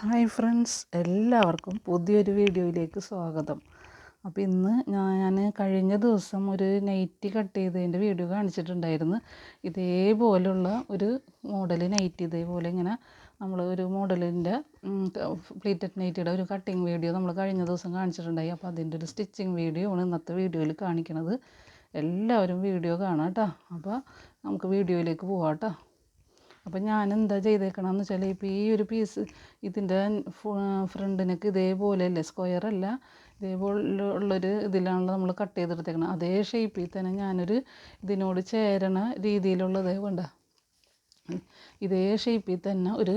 Hi friends എല്ലാവർക്കും പുതിയൊരു വീഡിയോയിലേക്ക് സ്വാഗതം. അപ്പോൾ ഇന്ന് ഞാൻ കഴിഞ്ഞ ദിവസം ഒരു നൈറ്റി കട്ട് ചെയ്തതിന്റെ വീഡിയോ കാണിച്ചിട്ടുണ്ടായിരുന്നു. ഇതേപോലുള്ള ഒരു മോഡൽ നൈറ്റി ഇതേപോലെ ഇങ്ങനെ നമ്മൾ ഒരു മോഡലിന്റെ പ്ലീറ്റഡ് നൈറ്റിയുടെ ഒരു കട്ടിങ് വീഡിയോ നമ്മൾ കഴിഞ്ഞ ദിവസം കാണിച്ചിട്ടുണ്ടായി. അപ്പോൾ അതിന്റെ ഒരു സ്റ്റിച്ചിങ് വീഡിയോ ആണ് ഇന്നത്തെ വീഡിയോയിൽ കാണിക്കുന്നത് എല്ലാവരും വീഡിയോ കാണാം കേട്ടോ അപ്പോൾ നമുക്ക് വീഡിയോയിലേക്ക് പോവാം കേട്ടോ അപ്പം ഞാൻ എന്താ ചെയ്തേക്കണമെന്ന് വെച്ചാൽ ഇപ്പോൾ ഈ ഒരു പീസ് ഇതിന്റെ ഫ്രണ്ടിനൊക്കെ ഇതേപോലെ അല്ലേ സ്ക്വയർ അല്ല ഇതേപോലെ ഉള്ളൊരു ഇതിലാണല്ലോ നമ്മൾ കട്ട് ചെയ്തെടുത്തേക്കണം അതേ ഷേപ്പിൽ തന്നെ ഞാനൊരു ഇതിനോട് ചേരണ രീതിയിലുള്ളത് വേണ്ട. ഇതേ ഷേപ്പിൽ തന്നെ ഒരു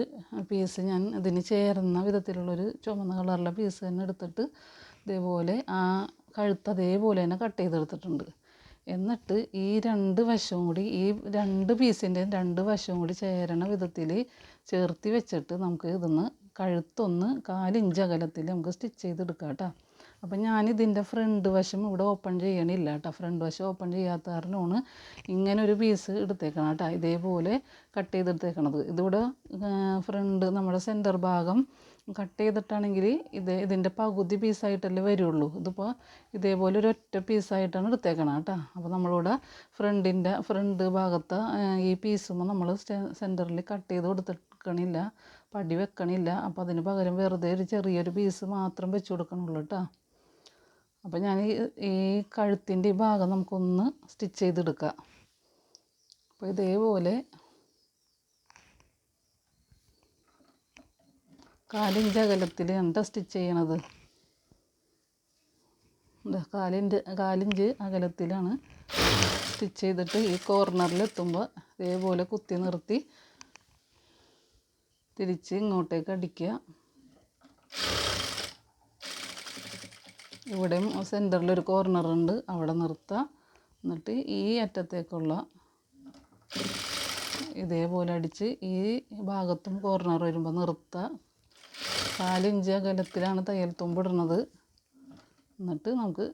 പീസ് ഞാൻ ഇതിന് ചേർന്ന വിധത്തിലുള്ളൊരു ചുമന്ന കളറിലെ പീസ് തന്നെ എടുത്തിട്ട് ഇതേപോലെ ആ കഴുത്ത് അതേപോലെ തന്നെ കട്ട് ചെയ്തെടുത്തിട്ടുണ്ട്. എന്നിട്ട് ഈ രണ്ട് വശവും കൂടി ഈ രണ്ട് പീസിന്റെയും രണ്ട് വശവും കൂടി ചേരണ വിധത്തിൽ ചേർത്തി വെച്ചിട്ട് നമുക്ക് ഇതൊന്ന് കഴുത്തൊന്ന് കാലിഞ്ച് അകലത്തിൽ നമുക്ക് സ്റ്റിച്ച് ചെയ്തെടുക്കാം കേട്ടോ. അപ്പം ഞാനിതിന്റെ ഫ്രണ്ട് വശം ഇവിടെ ഓപ്പൺ ചെയ്യണില്ല കേട്ടോ. ഫ്രണ്ട് വശം ഓപ്പൺ ചെയ്യാത്ത കാരണമാണ് ഇങ്ങനെ ഒരു പീസ് എടുത്തേക്കണം കേട്ടോ. ഇതേപോലെ കട്ട് ചെയ്തെടുത്തേക്കണത്. ഇതിവിടെ ഫ്രണ്ട് നമ്മുടെ സെന്റർ ഭാഗം കട്ട് ചെയ്തിട്ടാണെങ്കിൽ ഇത് ഇതിന്റെ പകുതി പീസായിട്ടല്ലേ വരുള്ളൂ. ഇതിപ്പോൾ ഇതേപോലെ ഒരു ഒറ്റ പീസായിട്ടാണ് എടുത്തേക്കണം കേട്ടോ. അപ്പോൾ നമ്മളിവിടെ ഫ്രണ്ടിന്റെ ഫ്രണ്ട് ഭാഗത്ത് ഈ പീസുമ്പോൾ നമ്മൾ സെന്ററിൽ കട്ട് ചെയ്ത് കൊടുത്തിക്കണില്ല പടി വെക്കണില്ല. അപ്പോൾ അതിന് പകരം വെറുതെ ഒരു ചെറിയൊരു പീസ് മാത്രം വെച്ച് കൊടുക്കണുള്ളൂ കേട്ടോ. അപ്പോൾ ഞാൻ ഈ കഴുത്തിന്റെ ഈ ഭാഗം നമുക്കൊന്ന് സ്റ്റിച്ച് ചെയ്തെടുക്കാം. അപ്പോൾ ഇതേപോലെ കാലിഞ്ച് അകലത്തിൽ എന്താ സ്റ്റിച്ച് ചെയ്യണത്? കാലിന്റെ കാലിഞ്ച് അകലത്തിലാണ് സ്റ്റിച്ച് ചെയ്തിട്ട് ഈ കോർണറിൽ എത്തുമ്പോൾ ഇതേപോലെ കുത്തി നിർത്തി തിരിച്ച് ഇങ്ങോട്ടേക്ക് അടിക്കുക. ഇവിടെയും സെന്ററിലൊരു കോർണറുണ്ട് അവിടെ നിർത്തുക. എന്നിട്ട് ഈ അറ്റത്തേക്കുള്ള ഇതേപോലെ അടിച്ച് ഈ ഭാഗത്തും കോർണർ വരുമ്പോൾ നിർത്തുക. കാലിഞ്ച് അകലത്തിലാണ് തയ്യൽ തുമ്പിടുന്നത്. എന്നിട്ട് നമുക്ക്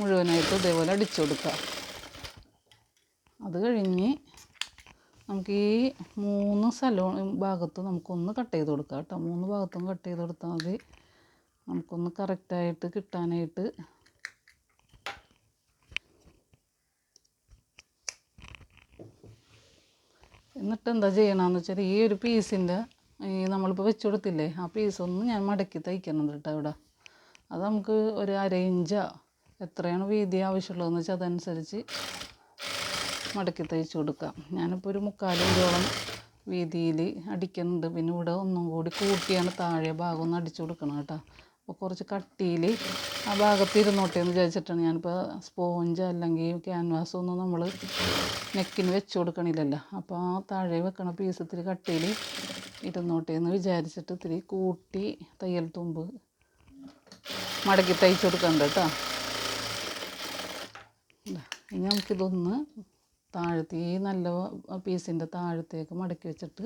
മുഴുവനായിട്ട് ഇതേപോലെ അടിച്ചു കൊടുക്കുക അത് കഴിഞ്ഞ് നമുക്ക് ഈ മൂന്ന് സ്ഥലവും ഭാഗത്ത് നമുക്കൊന്ന് കട്ട് ചെയ്ത് കൊടുക്കാം കേട്ടോ. മൂന്ന് ഭാഗത്തും കട്ട് ചെയ്ത് കൊടുത്താൽ മതി. നമുക്കൊന്ന് കറക്റ്റായിട്ട് കിട്ടാനായിട്ട്. എന്നിട്ട് എന്താ ചെയ്യണമെന്ന് വെച്ചാൽ ഈ ഒരു പീസിന്റെ ഈ നമ്മളിപ്പോൾ വെച്ച് കൊടുത്തില്ലേ ആ പീസൊന്ന് ഞാൻ മടക്കി തയ്ക്കണം കേട്ടോ ഇവിടെ. അത് നമുക്ക് ഒരു അര ഇഞ്ചോ. എത്രയാണ് വീതി ആവശ്യമുള്ളതെന്ന് വെച്ചാൽ അതനുസരിച്ച് മടക്കി തയ്ച്ച് കൊടുക്കാം ഞാനിപ്പോൾ ഒരു മുക്കാലിഞ്ചോളം വീതിയിൽ അടിക്കുന്നുണ്ട്. പിന്നെ ഇവിടെ ഒന്നും കൂടി കൂട്ടിയാണ് താഴെ ഭാഗം ഒന്ന് അടിച്ചു കൊടുക്കണം കേട്ടോ. അപ്പോൾ കുറച്ച് കട്ടിയിൽ ആ ഭാഗത്ത് ഇരുന്നോട്ടെ എന്ന് വിചാരിച്ചിട്ടാണ് ഞാനിപ്പോൾ സ്പോഞ്ച് അല്ലെങ്കിൽ ക്യാൻവാസ് ഒന്നും നമ്മൾ നെക്കിന് വെച്ച് കൊടുക്കണില്ലല്ലോ. അപ്പോൾ ആ താഴെ വെക്കണ പീസത്തിൽ കട്ടിയിൽ ഇരുന്നോട്ടെ എന്ന് വിചാരിച്ചിട്ട് ഇത്തിരി കൂട്ടി തയ്യൽ തുമ്പ് മടക്കി തയ്ച്ചു കൊടുക്കണ്ട കേട്ടോ. ഇനി നമുക്കിതൊന്ന് താഴത്തെ ഈ നല്ല പീസിന്റെ താഴത്തേക്ക് മടക്കി വെച്ചിട്ട്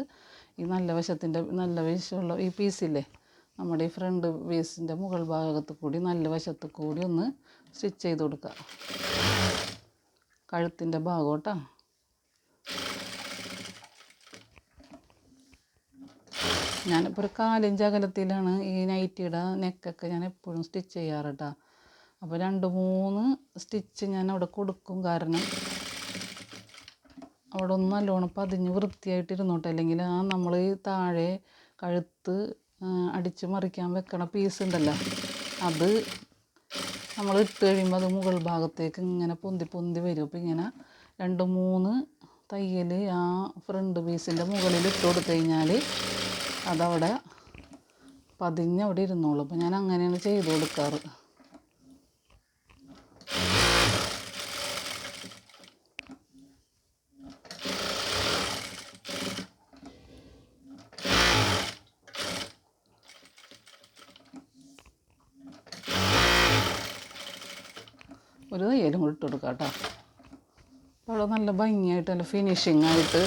ഈ നല്ല വശത്തിന്റെ നല്ല വശമുള്ള ഈ പീസില്ലേ നമ്മുടെ ഈ ഫ്രണ്ട് പീസിന്റെ മുകൾ ഭാഗത്ത് കൂടി നല്ല വശത്ത് കൂടി ഒന്ന് സ്റ്റിച്ച് ചെയ്ത് കൊടുക്കുക കഴുത്തിന്റെ ഭാഗം കേട്ടോ. ഞാനിപ്പോൾ ഒരു കാലിഞ്ച് അകലത്തിലാണ് ഈ നൈറ്റിയുടെ നെക്കൊക്കെ ഞാൻ എപ്പോഴും സ്റ്റിച്ച് ചെയ്യാറ് അപ്പോൾ രണ്ട് മൂന്ന് സ്റ്റിച്ച് ഞാൻ അവിടെ കൊടുക്കും. കാരണം അവിടെ ഒന്ന് നല്ലോണം പതിഞ്ഞ് വൃത്തിയായിട്ടിരുന്നോട്ടെ. അല്ലെങ്കിൽ ആ നമ്മൾ താഴെ കഴുത്ത് അടിച്ച് മറിക്കാൻ വെക്കണ പീസ് ഉണ്ടല്ലോ. അത് നമ്മൾ ഇട്ട് കഴിയുമ്പോൾ അത് മുകൾ ഭാഗത്തേക്ക് ഇങ്ങനെ പൊന്തി പൊന്തി വരും. അപ്പോൾ ഇങ്ങനെ രണ്ട് മൂന്ന് തയ്യൽ ആ ഫ്രണ്ട് പീസിന്റെ മുകളിൽ ഇട്ട് കൊടുത്തു കഴിഞ്ഞാൽ അതവിടെ പതിഞ്ഞ് അവിടെ ഇരുന്നോളൂ. അപ്പോൾ ഞാൻ അങ്ങനെയാണ് ചെയ്ത് കൊടുക്കാറ്. ഒരു തയ്യലും ഇട്ട് കൊടുക്കാം കേട്ടോ. അപ്പോൾ അവിടെ നല്ല ഭംഗിയായിട്ട് നല്ല ഫിനിഷിങ് ആയിട്ട്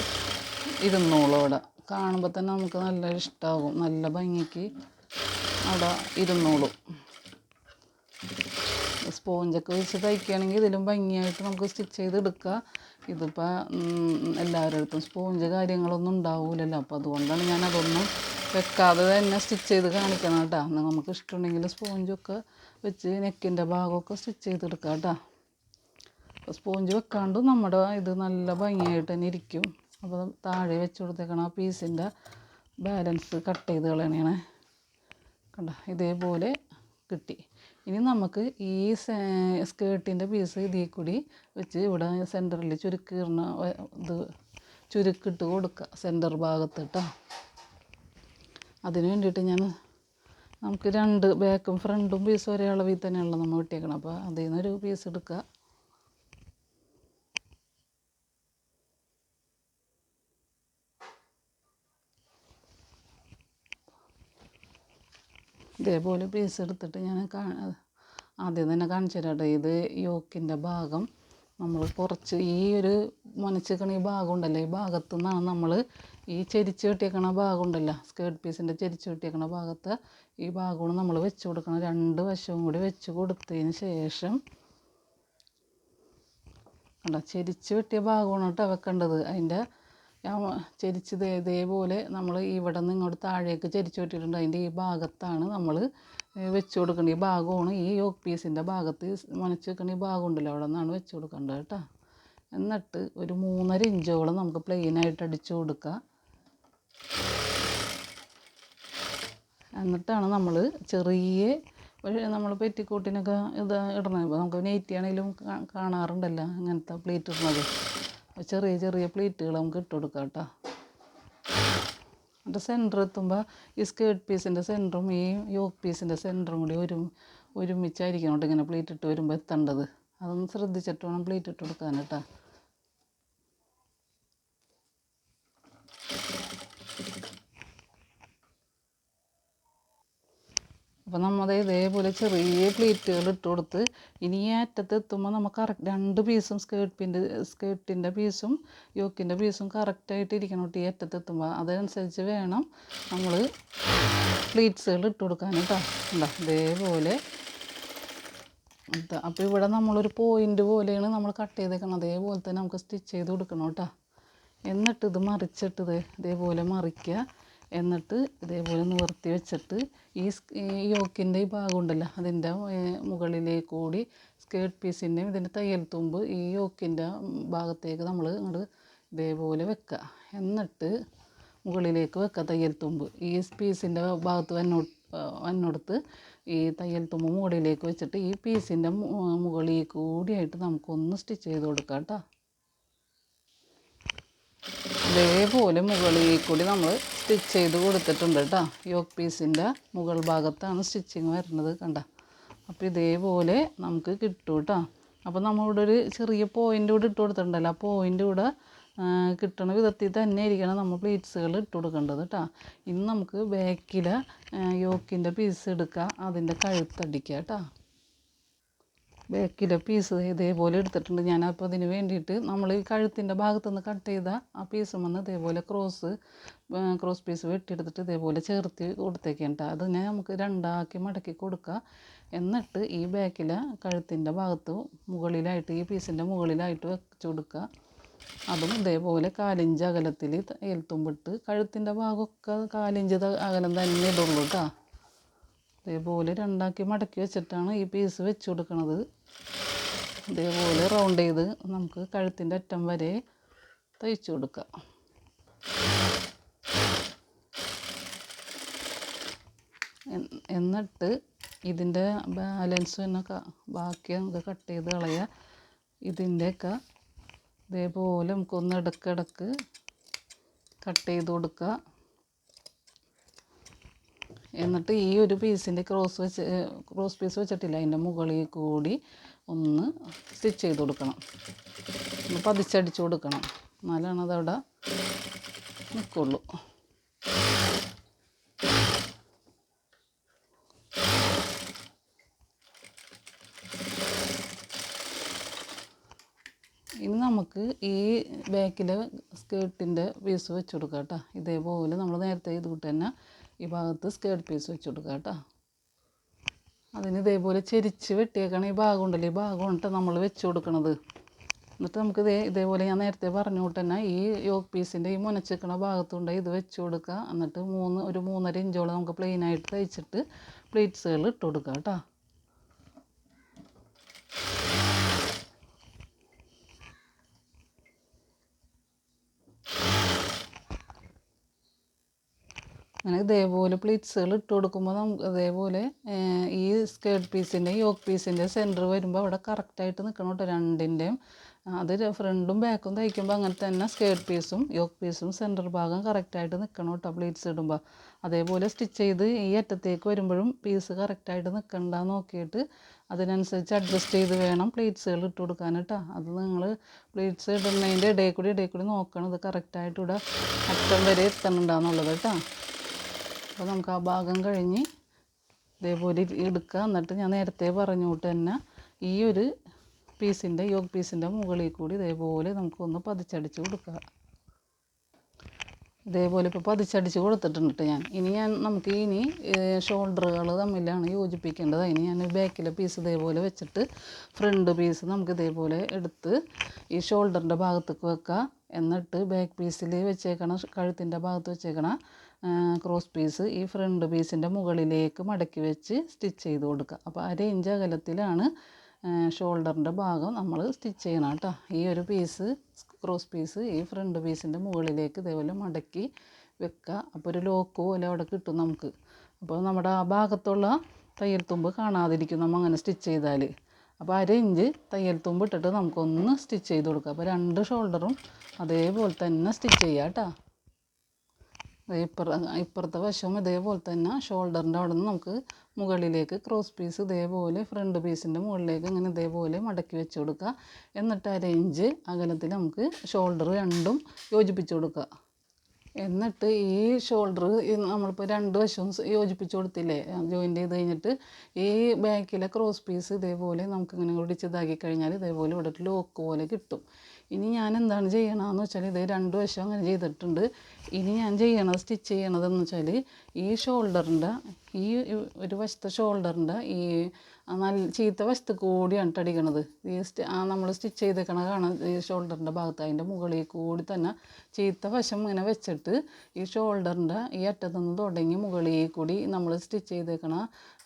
ഇരുന്നോളൂ അവിടെ. കാണുമ്പോൾ തന്നെ നമുക്ക് നല്ല ഇഷ്ടമാകും നല്ല ഭംഗിക്ക് അവിടെ ഇരുന്നോളും. സ്പോഞ്ചൊക്കെ വെച്ച് തയ്ക്കുകയാണെങ്കിൽ ഇതിലും ഭംഗിയായിട്ട് നമുക്ക് സ്റ്റിച്ച് ചെയ്ത് എടുക്കാം. ഇതിപ്പോൾ എല്ലാവരുടെ അടുത്തും സ്പോഞ്ച് കാര്യങ്ങളൊന്നും ഉണ്ടാവില്ലല്ലോ അപ്പോൾ അതുകൊണ്ടാണ് ഞാൻ അതൊന്നും വെക്കാതെ തന്നെ സ്റ്റിച്ച് ചെയ്ത് കാണിക്കണം കേട്ടോ. നമുക്ക് ഇഷ്ടമുണ്ടെങ്കിൽ സ്പോഞ്ചൊക്കെ വെച്ച് നെക്കിന്റെ ഭാഗമൊക്കെ സ്റ്റിച്ച് ചെയ്തെടുക്കാം കേട്ടോ. സ്പോഞ്ച് വെക്കാണ്ട് നമ്മുടെ ഇത് നല്ല ഭംഗിയായിട്ട് തന്നെ ഇരിക്കും. അപ്പോൾ താഴെ വെച്ച് കൊടുത്തേക്കണം. ആ പീസിന്റെ ബാലൻസ് കട്ട് ചെയ്ത് കളയണേ കണ്ട? ഇതേപോലെ കിട്ടി. ഇനി നമുക്ക് ഈ സ്കേർട്ടിന്റെ പീസ് ഇതിൽ കൂടി വെച്ച് ഇവിടെ സെന്ററിൽ ചുരുക്കിടണ ഇത് ചുരുക്കിട്ട് കൊടുക്കുക സെന്റർ ഭാഗത്ത് കേട്ടോ അതിന് വേണ്ടിയിട്ട് ഞാൻ നമുക്ക് രണ്ട് ബാക്കും ഫ്രണ്ടും പീസ് ഒരേ അളവിൽ തന്നെയുള്ള നമ്മൾ വെട്ടിയേക്കണം അപ്പോൾ അതിൽ നിന്നൊരു പീസ് എടുക്കുക. ഇതേപോലെ പീസ് എടുത്തിട്ട് ഞാൻ ആദ്യം തന്നെ കാണിച്ചു തരാം ഇത് യോക്കിന്റെ ഭാഗം. നമ്മൾ കുറച്ച് ഈ ഒരു മുനച്ചിക്കണ ഈ ഭാഗം ഉണ്ടല്ലോ ഈ ഭാഗത്തു നിന്നാണ് നമ്മൾ ഈ ചെരിച്ച് കെട്ടിയേക്കണ ഭാഗം ഉണ്ടല്ലോ സ്കേർട്ട് പീസിന്റെ ചെരിച്ച് കെട്ടിയേക്കണ ഭാഗത്ത് ഈ ഭാഗമാണ് നമ്മൾ വെച്ച് കൊടുക്കണം രണ്ട് വശവും കൂടി വെച്ച് കൊടുത്തതിന് ശേഷം കണ്ടോ ചെരിച്ച് വെട്ടിയ ഭാഗമാണ് കേട്ടോ വെക്കേണ്ടത്. അതിന്റെ ചെരിച്ച് ഇതേപോലെ നമ്മൾ ഇവിടെ നിന്ന് ഇങ്ങോട്ട് താഴേക്ക് ചരിച്ച് വെട്ടിയിട്ടുണ്ട്. അതിന്റെ ഈ ഭാഗത്താണ് നമ്മൾ വെച്ച് കൊടുക്കേണ്ടത് ഈ ഭാഗമാണ് ഈ യോക്ക് പീസിന്റെ ഭാഗത്ത് മുനച്ച് വെക്കുന്ന ഈ ഭാഗം ഉണ്ടല്ലോ അവിടെ നിന്നാണ് വെച്ച് കൊടുക്കേണ്ടത് കേട്ടോ. എന്നിട്ട് ഒരു മൂന്നര ഇഞ്ചോളം നമുക്ക് പ്ലെയിനായിട്ട് അടിച്ചു കൊടുക്കുക എന്നിട്ടാണ് നമ്മൾ ചെറിയ പക്ഷേ നമ്മൾ പെറ്റിക്കോട്ടിനൊക്കെ ഇത് ഇടണത്. നമുക്ക് നെയ്റ്റിയാണെങ്കിലും കാണാറുണ്ടല്ലോ അങ്ങനത്തെ പ്ലേറ്റ് ഇടുന്നത്. ചെറിയ ചെറിയ പ്ലേറ്റുകൾ നമുക്ക് ഇട്ട് കൊടുക്കാം കേട്ടോ. എന്നിട്ട് സെന്റർ എത്തുമ്പോൾ ഈ സ്കേർട്ട് പീസിന്റെ സെന്ററും ഈ യോക്ക് പീസിന്റെ സെന്ററും കൂടി ഒരു ഒരുമിച്ചായിരിക്കണം കേട്ടോ ഇങ്ങനെ പ്ലേറ്റ് ഇട്ട് വരുമ്പോൾ എത്തേണ്ടത്. അതൊന്ന് ശ്രദ്ധിച്ചിട്ട് വേണം പ്ലേറ്റ് ഇട്ട് കൊടുക്കാൻ കേട്ടോ. അപ്പോൾ നമ്മൾ ഇതേപോലെ ചെറിയ പ്ലേറ്റുകൾ ഇട്ട് കൊടുത്ത് ഇനി ഈ അറ്റത്ത് എത്തുമ്പോൾ നമുക്ക് കറക്റ്റ് രണ്ട് പീസും സ്കേർട്ടിന്റെ സ്കേർട്ടിന്റെ പീസും യോക്കിന്റെ പീസും കറക്റ്റായിട്ട് ഇരിക്കണം കേട്ടോ ഈ അറ്റത്ത് എത്തുമ്പോൾ അതനുസരിച്ച് വേണം നമ്മൾ പ്ലീറ്റ്സുകൾ ഇട്ട് കൊടുക്കാൻ കേട്ടോ എന്താ ഇതേപോലെ. അപ്പോൾ ഇവിടെ നമ്മളൊരു പോയിന്റ് പോലെയാണ് നമ്മൾ കട്ട് ചെയ്തേക്കണം അതേപോലെ തന്നെ നമുക്ക് സ്റ്റിച്ച് ചെയ്ത് കൊടുക്കണം കേട്ടോ എന്നിട്ട് ഇത് മറിച്ചിട്ടത് ഇതേപോലെ മറിക്കുക. എന്നിട്ട് ഇതേപോലെ നിവർത്തി വെച്ചിട്ട് ഈ യോക്കിന്റെ ഈ ഭാഗം ഉണ്ടല്ലോ അതിന്റെ മുകളിലേക്ക് കൂടി സ്കേർട്ട് പീസിന്റെയും ഇതിന്റെ തയ്യൽ തുമ്പ് ഈ യോക്കിന്റെ ഭാഗത്തേക്ക് നമ്മൾ ഇങ്ങോട്ട് ഇതേപോലെ വെക്കുക എന്നിട്ട് മുകളിലേക്ക് വെക്കുക തയ്യൽ തുമ്പ്. ഈ പീസിന്റെ ഭാഗത്ത് വന്നോ വന്നോടത്ത് ഈ തയ്യൽ തുമ്പ് മുകളിലേക്ക് വെച്ചിട്ട് ഈ പീസിന്റെ മുകളിൽ കൂടിയായിട്ട് നമുക്കൊന്ന് സ്റ്റിച്ച് ചെയ്ത് കൊടുക്കാം കേട്ടോ. ഇതേപോലെ മുകളിൽ കൂടി നമ്മൾ സ്റ്റിച്ച് ചെയ്ത് കൊടുത്തിട്ടുണ്ട് കേട്ടോ. യോക്ക് പീസിന്റെ മുകൾ ഭാഗത്താണ് സ്റ്റിച്ചിങ് വരുന്നത് കണ്ട. അപ്പോൾ ഇതേപോലെ നമുക്ക് കിട്ടും കേട്ടോ. അപ്പോൾ നമ്മളിവിടെ ഒരു ചെറിയ പോയിന്റ് കൂടെ ഇട്ട് കൊടുത്തിട്ടുണ്ടല്ലോ. ആ പോയിന്റ് കൂടെ കിട്ടണ വിധത്തിൽ തന്നെ ആയിരിക്കണം നമ്മൾ പ്ലീറ്റ്സുകൾ ഇട്ട് കൊടുക്കേണ്ടത് കേട്ടോ. ഇനി നമുക്ക് ബാക്കിലെ യോക്കിന്റെ പീസ് എടുക്കുക അതിന്റെ കഴുത്തടിക്കുക കേട്ടോ. ബാക്കിലെ പീസ് ഇതേപോലെ എടുത്തിട്ടുണ്ട്. അപ്പോൾ അതിന് വേണ്ടിയിട്ട് നമ്മൾ ഈ കഴുത്തിന്റെ ഭാഗത്തുനിന്ന് കട്ട് ചെയ്ത ആ പീസ് വന്ന് ഇതേപോലെ ക്രോസ് ക്രോസ് പീസ് വെട്ടിയെടുത്തിട്ട് ഇതേപോലെ ചേർത്ത് കൊടുത്തേക്കേണ്ട അത് ഞാൻ നമുക്ക് രണ്ടാക്കി മടക്കി കൊടുക്കുക എന്നിട്ട് ഈ ബാക്കിലെ കഴുത്തിന്റെ ഭാഗത്ത് മുകളിലായിട്ട് ഈ പീസിന്റെ മുകളിലായിട്ട് വെച്ച് കൊടുക്കുക അതും ഇതേപോലെ കാലിഞ്ച് അകലത്തിൽ ഏൽത്തുമ്പിട്ട് കഴുത്തിന്റെ ഭാഗമൊക്കെ കാലിഞ്ച് അകലം തന്നെ ഇടുള്ളൂ കേട്ടോ ഇതേപോലെ രണ്ടാക്കി മടക്കി വെച്ചിട്ടാണ് ഈ പീസ് വെച്ച് കൊടുക്കുന്നത് ഇതേപോലെ റൗണ്ട് ചെയ്ത് നമുക്ക് കഴുത്തിന്റെ അറ്റം വരെ തയ്ച്ചു കൊടുക്കാം. എന്നിട്ട് ഇതിന്റെ ബാലൻസ് തന്നെ ബാക്കി നമുക്ക് കട്ട് ചെയ്ത് കളയുക ഇതിന്റെയൊക്കെ ഇതേപോലെ നമുക്കൊന്ന് ഇടക്കിടക്ക് കട്ട് ചെയ്ത് കൊടുക്കുക എന്നിട്ട് ഈ ഒരു പീസിന്റെ ക്രോസ് വെച്ച് ക്രോസ് പീസ് വെച്ചിട്ടില്ല. അതിന്റെ മുകളിൽ കൂടി ഒന്ന് സ്റ്റിച്ച് ചെയ്ത് കൊടുക്കണം. ഒന്ന് പതിച്ചടിച്ച് കൊടുക്കണം. എന്നാലാണ് അതവിടെ നിൽക്കുള്ളൂ ഇനി നമുക്ക് ഈ ബാക്കിലെ സ്കേർട്ടിന്റെ പീസ് വെച്ച് കൊടുക്കാം കേട്ടോ. ഇതേപോലെ നമ്മൾ നേരത്തെ ഇത് തന്നെ ഈ ഭാഗത്ത് സ്കേർട്ട് പീസ് വെച്ച് കൊടുക്കുക കേട്ടോ. അതിന് ഇതേപോലെ ചെരിച്ച് വെട്ടിയേക്കണ ഈ ഭാഗം ഉണ്ടല്ലോ. ഈ ഭാഗം കൊണ്ടിട്ട് നമ്മൾ വെച്ച് കൊടുക്കണത്. എന്നിട്ട് നമുക്ക് ഇതേ ഇതേപോലെ ഞാൻ നേരത്തെ പറഞ്ഞു തന്നെ ഈ യോഗ് പീസിന്റെ ഈ മുനച്ചിക്കണ ഭാഗത്തുണ്ട് ഇത് വെച്ച് കൊടുക്കുക. എന്നിട്ട് മൂന്ന് ഒരു മൂന്നര ഇഞ്ചോളം നമുക്ക് പ്ലെയിനായിട്ട് തയ്ച്ചിട്ട് പ്ലീറ്റ്സുകൾ ഇട്ട് കൊടുക്കുക കേട്ടോ. അങ്ങനെ ഇതേപോലെ പ്ലീറ്റ്സുകൾ ഇട്ട് കൊടുക്കുമ്പോൾ നമുക്ക് ഇതേപോലെ ഈ സ്കേർട്ട് പീസിന്റെ യോക്ക് പീസിന്റെ സെന്റർ വരുമ്പോൾ അവിടെ കറക്റ്റായിട്ട് നിൽക്കണം കേട്ടോ രണ്ടിന്റെയും അത് ഫ്രണ്ടും ബാക്കും തയ്ക്കുമ്പോൾ അങ്ങനെ തന്നെ സ്കേർട്ട് പീസും യോക്ക് പീസും സെന്റർ ഭാഗം കറക്റ്റായിട്ട് നിൽക്കണം കേട്ടോ പ്ലീറ്റ്സ് ഇടുമ്പോൾ അതേപോലെ സ്റ്റിച്ച് ചെയ്ത് ഈ അറ്റത്തേക്ക് വരുമ്പോഴും പീസ് കറക്റ്റായിട്ട് നിൽക്കണ്ട നോക്കിയിട്ട് അതിനനുസരിച്ച് അഡ്ജസ്റ്റ് ചെയ്ത് വേണം പ്ലീറ്റ്സുകൾ ഇട്ട് കൊടുക്കാൻ കേട്ടോ അത് നിങ്ങൾ പ്ലീറ്റ്സ് ഇടുന്നതിന്റെ ഇടയിൽ കൂടി ഇടയിൽ കൂടി നോക്കണം ഇത് കറക്റ്റായിട്ട് ഇവിടെ അറ്റം വരെ എത്തണുണ്ടാന്നുള്ളത് കേട്ടോ അപ്പോൾ നമുക്ക് ആ ഭാഗം കഴിഞ്ഞ് ഇതേപോലെ എടുക്കുക എന്നിട്ട് ഞാൻ നേരത്തെ പറഞ്ഞുകൊണ്ട് തന്നെ ഈ ഒരു പീസിന്റെ യോഗ് പീസിന്റെ മുകളിൽ കൂടി ഇതേപോലെ നമുക്കൊന്ന് പതിച്ചടിച്ച് കൊടുക്കുക ഇതേപോലെ ഇപ്പോൾ പതിച്ചടിച്ച് കൊടുത്തിട്ടുണ്ട് ഞാൻ. ഇനി ഞാൻ നമുക്ക് ഇനി ഷോൾഡറുകൾ തമ്മിലാണ് യോജിപ്പിക്കേണ്ടത്. ഇനി ഞാൻ ബാക്കിലെ പീസ് ഇതേപോലെ വെച്ചിട്ട് ഫ്രണ്ട് പീസ് നമുക്ക് ഇതേപോലെ എടുത്ത് ഈ ഷോൾഡറിന്റെ ഭാഗത്തേക്ക് വെക്കുക എന്നിട്ട് ബാക്ക് പീസിൽ വെച്ചേക്കണ കഴുത്തിന്റെ ഭാഗത്ത് വെച്ചേക്കണ ക്രോസ് പീസ് ഈ ഫ്രണ്ട് പീസിന്റെ മുകളിലേക്ക് മടക്കി വെച്ച് സ്റ്റിച്ച് ചെയ്ത് കൊടുക്കുക. അപ്പോൾ അര ഇഞ്ച് അകലത്തിലാണ് ഷോൾഡറിന്റെ ഭാഗം നമ്മൾ സ്റ്റിച്ച് ചെയ്യണം കേട്ടോ. ഈ ഒരു പീസ് ക്രോസ് പീസ് ഈ ഫ്രണ്ട് പീസിന്റെ മുകളിലേക്ക് ഇതേപോലെ മടക്കി വെക്കുക. അപ്പോൾ ഒരു ലോക്ക് പോലെ അവിടെ കിട്ടും നമുക്ക്. അപ്പോൾ നമ്മുടെ ആ ഭാഗത്തുള്ള തയ്യൽ തുമ്പ് കാണാതിരിക്കും നമ്മൾ അങ്ങനെ സ്റ്റിച്ച് ചെയ്താൽ അപ്പോൾ അര ഇഞ്ച് തയ്യൽ തുമ്പ് ഇട്ടിട്ട് നമുക്കൊന്ന് സ്റ്റിച്ച് ചെയ്ത് കൊടുക്കുക. അപ്പോൾ രണ്ട് ഷോൾഡറും അതേപോലെ തന്നെ സ്റ്റിച്ച് ചെയ്യുക കേട്ടോ. ഇപ്പുറ ഇപ്പുറത്തെ വശവും ഇതേപോലെ തന്നെ. ഷോൾഡറിന്റെ അവിടെ നിന്ന് നമുക്ക് മുകളിലേക്ക് ക്രോസ് പീസ് ഇതേപോലെ ഫ്രണ്ട് പീസിന്റെ മുകളിലേക്ക് ഇങ്ങനെ ഇതേപോലെ മടക്കി വെച്ച് കൊടുക്കുക. എന്നിട്ട് അരയിഞ്ച് അകലത്തിൽ നമുക്ക് ഷോൾഡർ രണ്ടും യോജിപ്പിച്ച് കൊടുക്കുക. എന്നിട്ട് ഈ ഷോൾഡർ നമ്മളിപ്പോൾ രണ്ട് വശവും യോജിപ്പിച്ച് കൊടുത്തില്ലേ? ജോയിന്റ് ചെയ്ത് കഴിഞ്ഞിട്ട് ഈ ബാക്കിലെ ക്രോസ് പീസ് ഇതേപോലെ നമുക്കിങ്ങനെ ഒടിച്ച് ഇതാക്കി കഴിഞ്ഞാൽ ഇതേപോലെ ഇവിടെ ലോക്ക് പോലെ കിട്ടും. ഇനി ഞാൻ എന്താണ് ചെയ്യണമെന്ന് വെച്ചാൽ ഇത് രണ്ട് വശം അങ്ങനെ ചെയ്തിട്ടുണ്ട്. ഇനി ഞാൻ ചെയ്യണത് സ്റ്റിച്ച് ചെയ്യണതെന്ന് വെച്ചാൽ ഈ ഷോൾഡറിന്റെ ഈ ഒരു വശത്തെ ഷോൾഡറിന്റെ ഈ നല്ല ചീത്ത വശത്ത് കൂടിയാണ് അടിക്കണത്. ഈ നമ്മൾ സ്റ്റിച്ച് ചെയ്തേക്കണ കാണാൻ ഈ ഷോൾഡറിന്റെ ഭാഗത്ത് അതിന്റെ മുകളിൽ കൂടി തന്നെ ചീത്ത വശം ഇങ്ങനെ വെച്ചിട്ട് ഈ ഷോൾഡറിന്റെ ഈ അറ്റത്തുനിന്ന് തുടങ്ങി മുകളിൽ കൂടി നമ്മൾ സ്റ്റിച്ച് ചെയ്തേക്കണ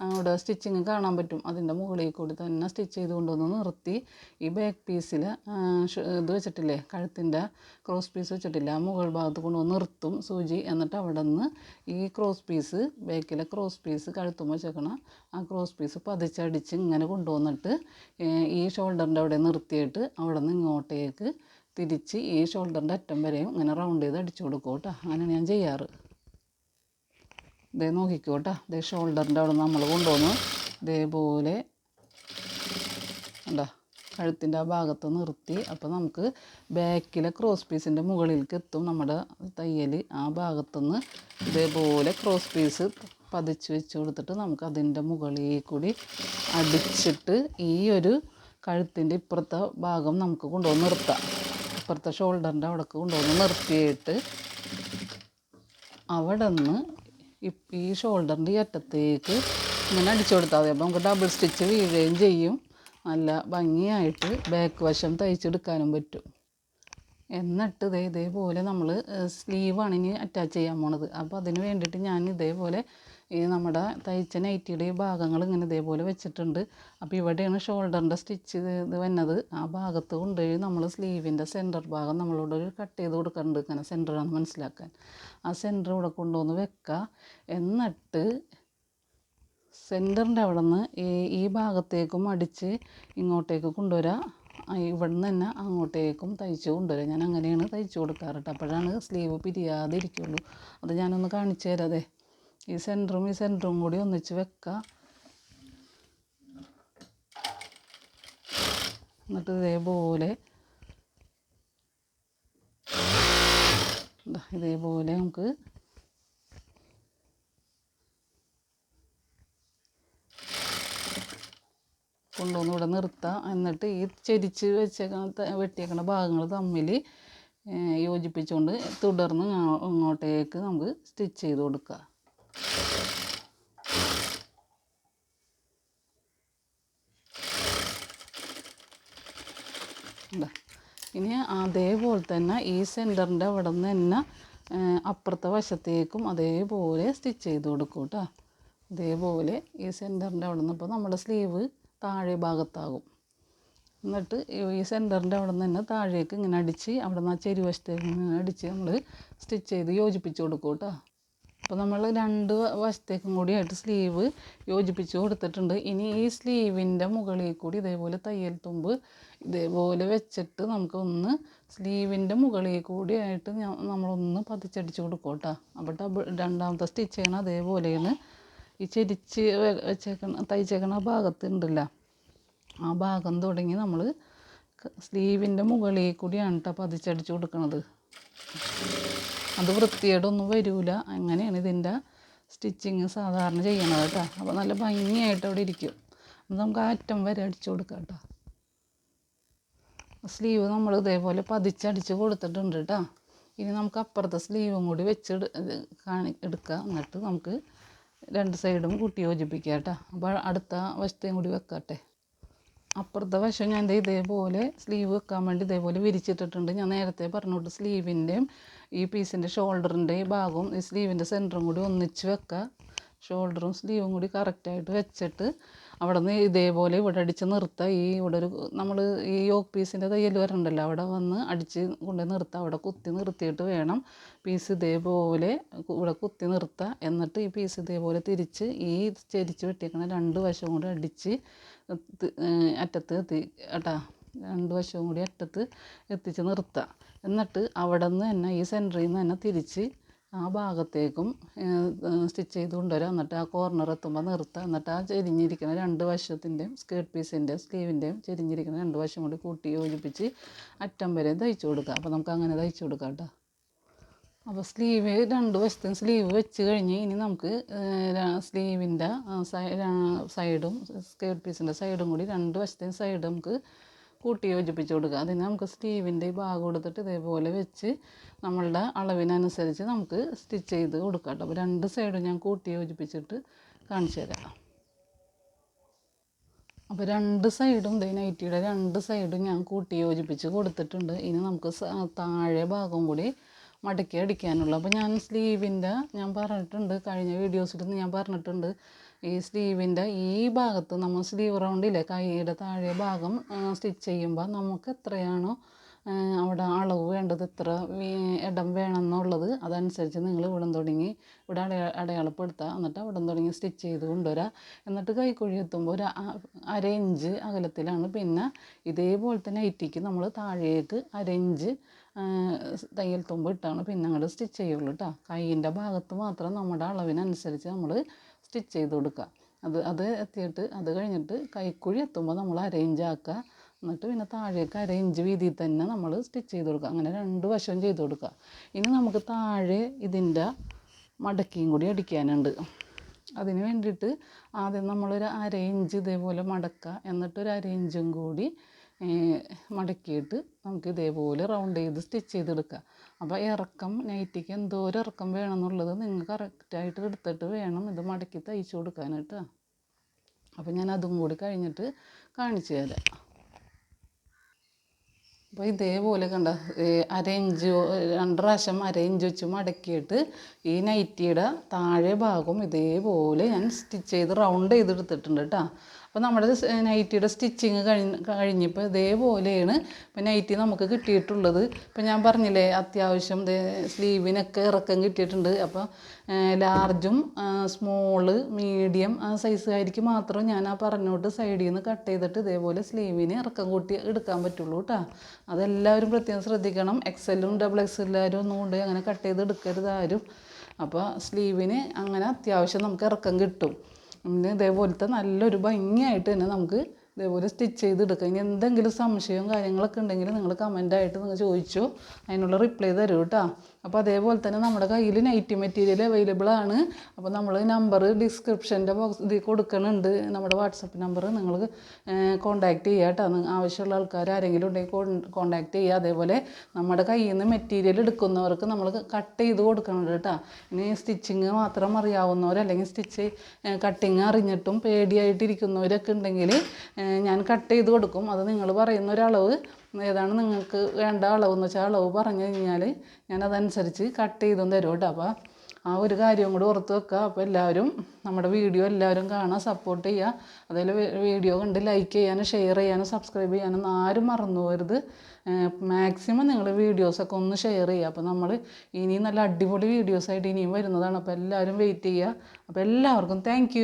അവിടെ സ്റ്റിച്ചിങ് കാണാൻ പറ്റും. അതിന്റെ മുകളിൽ കൂടി തന്നെ സ്റ്റിച്ച് ചെയ്ത് കൊണ്ടുവന്ന് നിർത്തി. ഈ ബാക്ക് പീസിൽ ഇത് വെച്ചിട്ടില്ലേ കഴുത്തിന്റെ ക്രോസ് പീസ് വെച്ചിട്ടില്ല ആ മുകൾ ഭാഗത്ത് കൊണ്ടുവന്ന് നിർത്തും സൂചി. എന്നിട്ട് അവിടെ നിന്ന് ഈ ക്രോസ് പീസ് ബാക്കിലെ ക്രോസ് പീസ് കഴുത്തും വെച്ചേക്കണം ആ ക്രോസ് പീസ് പതിച്ചടിച്ച് ഇങ്ങനെ കൊണ്ടുവന്നിട്ട് ഈ ഷോൾഡറിന്റെ അവിടെ നിർത്തിയിട്ട് അവിടെ നിന്ന് ഇങ്ങോട്ടേക്ക് തിരിച്ച് ഈ ഷോൾഡറിന്റെ അറ്റം വരെയും ഇങ്ങനെ റൗണ്ട് ചെയ്ത് അടിച്ചു കൊടുക്കും കേട്ടോ. അങ്ങനെയാണ് ഞാൻ ചെയ്യാറ്. ഇതേ നോക്കിക്കോ കേട്ടോ ഇതേ ഷോൾഡറിന്റെ അവിടെ നമ്മൾ കൊണ്ടുവന്നു. ഇതേപോലെ എന്താ കഴുത്തിന്റെ ആ ഭാഗത്ത് നിർത്തി. അപ്പോൾ നമുക്ക് ബാക്കിലെ ക്രോസ് പീസിന്റെ മുകളിലേക്ക് എത്തും. നമ്മുടെ തയ്യൽ ആ ഭാഗത്തുനിന്ന് ഇതേപോലെ ക്രോസ് പീസ് പതിച്ച് വെച്ച് കൊടുത്തിട്ട് നമുക്ക് അതിന്റെ മുകളിൽ കൂടി അടിച്ചിട്ട് ഈ ഒരു കഴുത്തിന്റെ ഇപ്പുറത്തെ ഭാഗം നമുക്ക് കൊണ്ടുവന്ന് നിർത്താം. ഇപ്പുറത്തെ ഷോൾഡറിന്റെ അവിടേക്ക് കൊണ്ടുവന്ന് നിർത്തിയിട്ട് അവിടെ നിന്ന് ഈ ഷോൾഡറിന്റെ ഈ അറ്റത്തേക്ക് ഇങ്ങനെ അടിച്ചു കൊടുത്താൽ മതി. അപ്പോൾ നമുക്ക് ഡബിൾ സ്റ്റിച്ച് വീഴുകയും ചെയ്യും. നല്ല ഭംഗിയായിട്ട് ബാക്ക് വശം തയ്ച്ചെടുക്കാനും പറ്റും. എന്നിട്ട് ഇതേ ഇതേപോലെ നമ്മൾ സ്ലീവാണ് ഇനി അറ്റാച്ച് ചെയ്യാൻ പോണത്. അപ്പോൾ അതിന് വേണ്ടിയിട്ട് ഞാൻ ഇതേപോലെ ഈ നമ്മുടെ തയ്ച്ച നൈറ്റിയുടെ ഈ ഭാഗങ്ങൾ ഇങ്ങനെ ഇതേപോലെ വെച്ചിട്ടുണ്ട്. അപ്പോൾ ഇവിടെയാണ് ഷോൾഡറിന്റെ സ്റ്റിച്ച് ഇത് വന്നത്. ആ ഭാഗത്ത് കൊണ്ടുപോയി നമ്മൾ സ്ലീവിന്റെ സെന്റർ ഭാഗം നമ്മളിവിടെ ഒരു കട്ട് ചെയ്ത് കൊടുക്കുന്നുണ്ട് ഇങ്ങനെ സെന്ററാണ് മനസ്സിലാക്കാൻ. ആ സെന്റർ ഇവിടെ കൊണ്ടുവന്ന് വെക്കുക എന്നിട്ട് സെന്ററിന്റെ അവിടെ നിന്ന് ഈ ഈ ഭാഗത്തേക്കും അടിച്ച് ഇങ്ങോട്ടേക്ക് കൊണ്ടുവരിക ഇവിടെ നിന്ന് തന്നെ അങ്ങോട്ടേക്കും തയ്ച്ച് കൊണ്ടുവരിക ഞാൻ അങ്ങനെയാണ് തയ്ച്ച് കൊടുക്കാറ് അപ്പോഴാണ് സ്ലീവ് പിരിയാതെ ഇരിക്കുള്ളൂ അത് ഞാനൊന്ന് കാണിച്ചു തരാതെ ഈ സെന്ററും ഈ സെന്ററും കൂടി ഒന്നിച്ച് വെക്കുക എന്നിട്ട് ഇതേപോലെ ഇതേപോലെ നമുക്ക് കൊണ്ടുവന്ന് ഇവിടെ നിർത്താം. എന്നിട്ട് ഈ ചെരിച്ച് വെച്ചേക്കണ വെട്ടിയേക്കണ ഭാഗങ്ങൾ തമ്മിൽ യോജിപ്പിച്ചുകൊണ്ട് തുടർന്ന് ഇങ്ങോ- ഇങ്ങോട്ടേക്ക് നമുക്ക് സ്റ്റിച്ച് ചെയ്ത് കൊടുക്കുക ഇനി അതേപോലെ തന്നെ ഈ സെന്ററിന്റെ അവിടെ നിന്ന് തന്നെ അപ്പുറത്തെ വശത്തേക്കും അതേപോലെ സ്റ്റിച്ച് ചെയ്ത് കൊടുക്കും കേട്ടോ. അതേപോലെ ഈ സെന്ററിന്റെ അവിടെ നിന്ന് ഇപ്പോൾ നമ്മുടെ സ്ലീവ് താഴെ ഭാഗത്താകും. എന്നിട്ട് ഈ സെന്ററിന്റെ അവിടെ നിന്ന് തന്നെ താഴേക്ക് ഇങ്ങനെ അടിച്ച് അവിടെ നിന്ന് ആ ചെരുവശത്തേക്ക് ഇങ്ങനെ അടിച്ച് നമ്മൾ സ്റ്റിച്ച് ചെയ്ത് യോജിപ്പിച്ച് കൊടുക്കും കേട്ടോ. അപ്പോൾ നമ്മൾ രണ്ട് വശത്തേക്കും കൂടിയായിട്ട് സ്ലീവ് യോജിപ്പിച്ച് കൊടുത്തിട്ടുണ്ട്. ഇനി ഈ സ്ലീവിന്റെ മുകളിൽ കൂടി ഇതേപോലെ തയ്യൽ തുമ്പ് ഇതേപോലെ വെച്ചിട്ട് നമുക്കൊന്ന് സ്ലീവിന്റെ മുകളിൽ കൂടി ആയിട്ട് ഞ- നമ്മളൊന്ന് പതിച്ചടിച്ച് കൊടുക്കും അപ്പോൾ ഡബിൾ രണ്ടാമത്തെ സ്റ്റിച്ച് ചെയ്യണം അതേപോലെയാണ് ഈ ചെരിച്ച് വെച്ചേക്കണ തയ്ച്ചേക്കണ ഉണ്ടല്ല. ആ ഭാഗം തുടങ്ങി നമ്മൾ സ്ലീവിന്റെ മുകളിൽ കൂടിയാണ് കേട്ടോ പതിച്ചടിച്ച് കൊടുക്കണത്. അത് വൃത്തികേടൊന്നും വരില്ല അങ്ങനെയാണ് ഇതിന്റെ സ്റ്റിച്ചിങ് സാധാരണ ചെയ്യണത് കേട്ടോ. അപ്പോൾ നല്ല ഭംഗിയായിട്ട് അവിടെ ഇരിക്കും. അത് നമുക്ക് ആറ്റം വരെ അടിച്ചു കൊടുക്കാം കേട്ടോ. സ്ലീവ് നമ്മൾ ഇതേപോലെ പതിച്ചടിച്ച് കൊടുത്തിട്ടുണ്ട് കേട്ടോ. ഇനി നമുക്ക് അപ്പുറത്തെ സ്ലീവും കൂടി വെച്ച് കാണി എടുക്കുക എന്നിട്ട് നമുക്ക് രണ്ട് സൈഡും കൂട്ടി യോജിപ്പിക്കുക കേട്ടോ. അപ്പോൾ അടുത്ത വശത്തെയും കൂടി വെക്കട്ടെ. അപ്പുറത്തെ വശം ഞാൻ ഇതേപോലെ സ്ലീവ് വെക്കാൻ വേണ്ടി ഇതേപോലെ വിരിച്ചിട്ടിട്ടുണ്ട്. ഞാൻ നേരത്തെ പറഞ്ഞോട്ട് സ്ലീവിന്റെയും ഈ പീസിന്റെ ഷോൾഡറിന്റെ ഈ ഭാഗവും ഈ സ്ലീവിന്റെ സെന്ററും കൂടി ഒന്നിച്ച് വെക്കുക ഷോൾഡറും സ്ലീവും കൂടി കറക്റ്റായിട്ട് വെച്ചിട്ട് അവിടെ നിന്ന് ഇതേപോലെ ഇവിടെ അടിച്ച് നിർത്തുക ഈ ഇവിടെ ഒരു നമ്മൾ ഈ യോക്ക് പീസിന്റെ തയ്യൽ വരണ്ടല്ലോ അവിടെ വന്ന് അടിച്ച് കൊണ്ട് നിർത്തുക അവിടെ കുത്തി നിർത്തിയിട്ട് വേണം പീസ് ഇതേപോലെ ഇവിടെ കുത്തി നിർത്തുക എന്നിട്ട് ഈ പീസ് ഇതേപോലെ തിരിച്ച് ഈ ചെരിച്ച് വെട്ടിയേക്കണ രണ്ട് വശവും കൂടി അടിച്ച് അറ്റത്ത് എത്തി കേട്ടാ രണ്ട് വശവും കൂടി അറ്റത്ത് എത്തിച്ച് നിർത്തുക എന്നിട്ട് അവിടെ നിന്ന് തന്നെ ഈ സെന്ററിൽ നിന്ന് തന്നെ തിരിച്ച് ആ ഭാഗത്തേക്കും സ്റ്റിച്ച് ചെയ്ത് കൊണ്ടുവരിക എന്നിട്ട് ആ കോർണർ എത്തുമ്പോൾ നിർത്തുക എന്നിട്ട് ആ ചെരിഞ്ഞിരിക്കുന്ന രണ്ട് വശത്തിന്റെയും സ്കേർട്ട് പീസിന്റെയും സ്ലീവിന്റെയും ചെരിഞ്ഞിരിക്കുന്ന രണ്ട് വശം കൂടി കൂട്ടി യോജിപ്പിച്ച് അറ്റം വരെ തയ്ച്ചു കൊടുക്കുക അപ്പോൾ നമുക്ക് അങ്ങനെ തയ്ച്ചു കൊടുക്കാം കേട്ടോ. അപ്പോൾ സ്ലീവ് രണ്ട് വശത്തും സ്ലീവ് വെച്ച് കഴിഞ്ഞ് ഇനി നമുക്ക് സ്ലീവിന്റെ സൈഡും സ്കേർട്ട് പീസിന്റെ സൈഡും കൂടി രണ്ട് വശത്തെയും സൈഡ് നമുക്ക് കൂട്ടി യോജിപ്പിച്ച് കൊടുക്കുക. അതിന് നമുക്ക് സ്ലീവിന്റെ ഈ ഭാഗം എടുത്തിട്ട് ഇതേപോലെ വെച്ച് നമ്മളുടെ അളവിനനുസരിച്ച് നമുക്ക് സ്റ്റിച്ച് ചെയ്ത് കൊടുക്കാം കേട്ടോ. അപ്പോൾ രണ്ട് സൈഡും ഞാൻ കൂട്ടി യോജിപ്പിച്ചിട്ട് കാണിച്ചു തരാം അപ്പോൾ രണ്ട് സൈഡും ദേ നൈറ്റിയുടെ രണ്ട് സൈഡും ഞാൻ കൂട്ടി യോജിപ്പിച്ച് കൊടുത്തിട്ടുണ്ട്. ഇനി നമുക്ക് താഴെ ഭാഗം കൂടി മടക്കി അടിക്കാനുള്ളൂ. അപ്പോൾ ഞാൻ സ്ലീവിന്റെ ഞാൻ പറഞ്ഞിട്ടുണ്ട് കഴിഞ്ഞ വീഡിയോസിൽ നിന്ന് ഞാൻ പറഞ്ഞിട്ടുണ്ട് ഈ സ്ലീവിന്റെ ഈ ഭാഗത്ത് നമ്മൾ സ്ലീവ് റൗണ്ടില്ലേ കൈയുടെ താഴെ ഭാഗം സ്റ്റിച്ച് ചെയ്യുമ്പോൾ നമുക്ക് എത്രയാണോ അവിടെ അളവ് വേണ്ടത് എത്ര ഇടം വേണം എന്നുള്ളത് അതനുസരിച്ച് നിങ്ങൾ ഇവിടം തുടങ്ങി ഇവിടെ അടയാ അടയാളപ്പെടുത്തുക. എന്നിട്ട് അവിടം തുടങ്ങി സ്റ്റിച്ച് ചെയ്ത് കൊണ്ടുവരിക എന്നിട്ട് കൈക്കുഴി എത്തുമ്പോൾ ഒരു അര ഇഞ്ച് അകലത്തിലാണ്. പിന്നെ ഇതേപോലെ തന്നെ ഐറ്റിക്ക് നമ്മൾ താഴേക്ക് അര ഇഞ്ച് തയ്യൽ തുമ്പ് ഇട്ടാണ് പിന്നെ അങ്ങോട്ട് സ്റ്റിച്ച് ചെയ്യുള്ളൂ കേട്ടോ കൈയിന്റെ ഭാഗത്ത് മാത്രം നമ്മുടെ അളവിനനുസരിച്ച് നമ്മൾ സ്റ്റിച്ച് ചെയ്ത് കൊടുക്കുക. അത് അത് എത്തിയിട്ട് അത് കഴിഞ്ഞിട്ട് കൈക്കുഴി എത്തുമ്പോൾ നമ്മൾ അറേഞ്ച് ആക്കുക. എന്നിട്ട് പിന്നെ താഴേക്ക് അര വീതിയിൽ തന്നെ നമ്മൾ സ്റ്റിച്ച് ചെയ്ത് കൊടുക്കുക. അങ്ങനെ രണ്ട് വശവും ചെയ്ത് കൊടുക്കുക. ഇനി നമുക്ക് താഴെ ഇതിന്റെ മടക്കിയും കൂടി അടിക്കാനുണ്ട്. അതിന് വേണ്ടിയിട്ട് ആദ്യം നമ്മളൊരു അര ഇഞ്ച് ഇതേപോലെ മടക്കുക. എന്നിട്ടൊരു അര ഇഞ്ചും കൂടി മടക്കിയിട്ട് നമുക്ക് ഇതേപോലെ റൗണ്ട് ചെയ്ത് സ്റ്റിച്ച് ചെയ്തെടുക്കുക അപ്പോൾ ഇറക്കം നൈറ്റിക്ക് എന്തോരം ഇറക്കം വേണം എന്നുള്ളത് നിങ്ങൾ കറക്റ്റായിട്ട് എടുത്തിട്ട് വേണം ഇത് മടക്കി തയ്ച്ചു കൊടുക്കാനായിട്ട്. അപ്പോൾ ഞാൻ അതും കൂടി കഴിഞ്ഞിട്ട് കാണിച്ചു തരാം. അപ്പോൾ ഇതേപോലെ കണ്ട അര ഇഞ്ച് രണ്ട് പ്രാവശ്യം അര ഇഞ്ച് വെച്ച് മടക്കിയിട്ട് ഈ നൈറ്റിയുടെ താഴെ ഭാഗം ഇതേപോലെ ഞാൻ സ്റ്റിച്ച് ചെയ്ത് റൗണ്ട് ചെയ്തെടുത്തിട്ടുണ്ട് കേട്ടോ. അപ്പോൾ നമ്മുടെ നൈറ്റിയുടെ സ്റ്റിച്ചിങ് കഴിഞ്ഞ് കഴിഞ്ഞപ്പോൾ ഇതേപോലെയാണ് ഇപ്പോൾ നൈറ്റി നമുക്ക് കിട്ടിയിട്ടുള്ളത്. ഇപ്പോൾ ഞാൻ പറഞ്ഞില്ലേ അത്യാവശ്യം സ്ലീവിനൊക്കെ ഇറക്കം കിട്ടിയിട്ടുണ്ട്. അപ്പോൾ ലാർജും സ്മോൾ മീഡിയം ആ സൈസുകാർക്ക് മാത്രം ഞാൻ ആ പറഞ്ഞോട്ട് സൈഡിൽ നിന്ന് കട്ട് ചെയ്തിട്ട് ഇതേപോലെ സ്ലീവിന് ഇറക്കം കൂട്ടി എടുക്കാൻ പറ്റുള്ളൂ കേട്ടോ അതെല്ലാവരും പ്രത്യേകം ശ്രദ്ധിക്കണം. എക്സലും ഡബിൾ എക്സലും ഒന്നും കൊണ്ട് അങ്ങനെ കട്ട് ചെയ്ത് എടുക്കരുത് ആരും. അപ്പോൾ സ്ലീവിന് അങ്ങനെ അത്യാവശ്യം നമുക്ക് ഇറക്കം കിട്ടും. പിന്നെ ഇതേപോലത്തെ നല്ലൊരു ഭംഗിയായിട്ട് തന്നെ നമുക്ക് ഇതേപോലെ സ്റ്റിച്ച് ചെയ്തെടുക്കാം. ഇനി എന്തെങ്കിലും സംശയവും കാര്യങ്ങളൊക്കെ ഉണ്ടെങ്കിൽ നിങ്ങൾ കമന്റായിട്ട് നിങ്ങൾ ചോദിച്ചോ. അതിനുള്ള റിപ്ലൈ തരൂ കേട്ടോ. അപ്പോൾ അതേപോലെ തന്നെ നമ്മുടെ കയ്യിൽ നൈറ്റി മെറ്റീരിയൽ അവൈലബിൾ ആണ്. അപ്പോൾ നമ്മൾ നമ്പർ ഡിസ്ക്രിപ്ഷന്റെ ബോക്സ് ഇതിൽ കൊടുക്കുന്നുണ്ട് നമ്മുടെ വാട്സപ്പ് നമ്പർ നിങ്ങൾ കോൺടാക്റ്റ് ചെയ്യുക കേട്ടോ ആവശ്യമുള്ള ആൾക്കാർ ആരെങ്കിലും ഉണ്ടെങ്കിൽ കോൺടാക്റ്റ് ചെയ്യുക അതേപോലെ നമ്മുടെ കയ്യിൽ നിന്ന് മെറ്റീരിയൽ എടുക്കുന്നവർക്ക് നമ്മൾ കട്ട് ചെയ്ത് കൊടുക്കണം കേട്ടോ ഇനി സ്റ്റിച്ചിങ് മാത്രം അറിയാവുന്നവർ അല്ലെങ്കിൽ സ്റ്റിച്ച് കട്ടിങ് അറിഞ്ഞിട്ടും പേടിയായിട്ടിരിക്കുന്നവരൊക്കെ ഉണ്ടെങ്കിൽ ഞാൻ കട്ട് ചെയ്ത് കൊടുക്കും. അത് നിങ്ങൾ പറയുന്ന ഒരളവ് ഏതാണ് നിങ്ങൾക്ക് വേണ്ട അളവെന്ന് വെച്ചാൽ അളവ് പറഞ്ഞു കഴിഞ്ഞാൽ ഞാൻ അതനുസരിച്ച് കട്ട് ചെയ്തും തരും കേട്ടോ. അപ്പോൾ ആ ഒരു കാര്യം കൂടി ഓർത്ത് വെക്കുക അപ്പോൾ എല്ലാവരും നമ്മുടെ വീഡിയോ എല്ലാവരും കാണാൻ സപ്പോർട്ട് ചെയ്യുക അതിൽ വീഡിയോ കണ്ട് ലൈക്ക് ചെയ്യാനും ഷെയർ ചെയ്യാനും സബ്സ്ക്രൈബ് ചെയ്യാനും ആരും മറന്നു പോകരുത് മാക്സിമം നിങ്ങൾ വീഡിയോസൊക്കെ ഒന്ന് ഷെയർ ചെയ്യുക അപ്പോൾ നമ്മൾ ഇനിയും നല്ല അടിപൊളി വീഡിയോസായിട്ട് ഇനിയും വരുന്നതാണ്. അപ്പോൾ എല്ലാവരും വെയിറ്റ് ചെയ്യുക അപ്പോൾ എല്ലാവർക്കും താങ്ക്